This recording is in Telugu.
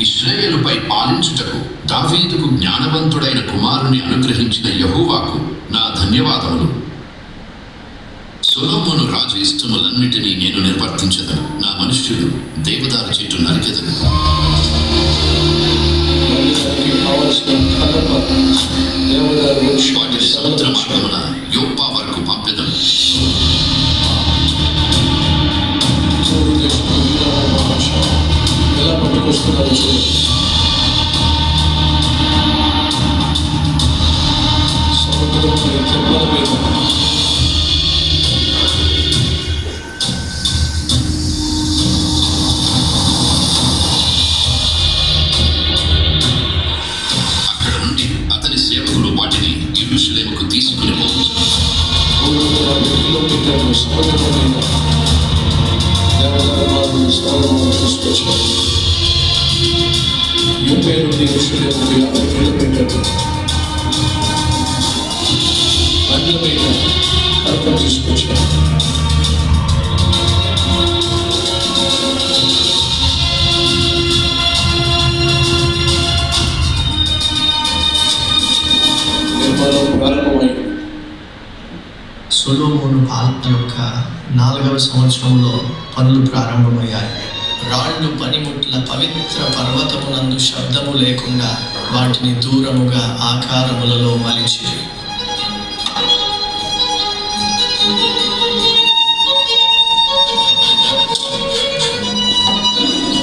ఇస్రాయేలుపై పాలించుటకు దావీదుకు జ్ఞానవంతుడైన కుమారుని అనుగ్రహించిన యహోవాకు నా ధన్యవాదములు. సొలొమోను రాజు ఇష్టములన్నిటినీ నేను నిర్వర్తించదను. నా మనుష్యుడు దేవదారు చెట్టు నరికెదను. వాటిని సముద్ర మార్గమున యోప్పా వరకు పంపెదను. cima de Jesus. Sobre todo mundo, sobre todo mundo. Thank you. పేరు యాభై భారత్ అర్థం తీసుకొచ్చారు ప్రారంభమైంది యొక్క నాలుగవ సంవత్సరంలో పనులు ప్రారంభమయ్యాయి. పవిత్ర పర్వతమునందు శబ్దము లేకుండా వాటిని దూరముగా ఆకారములలో మలిచి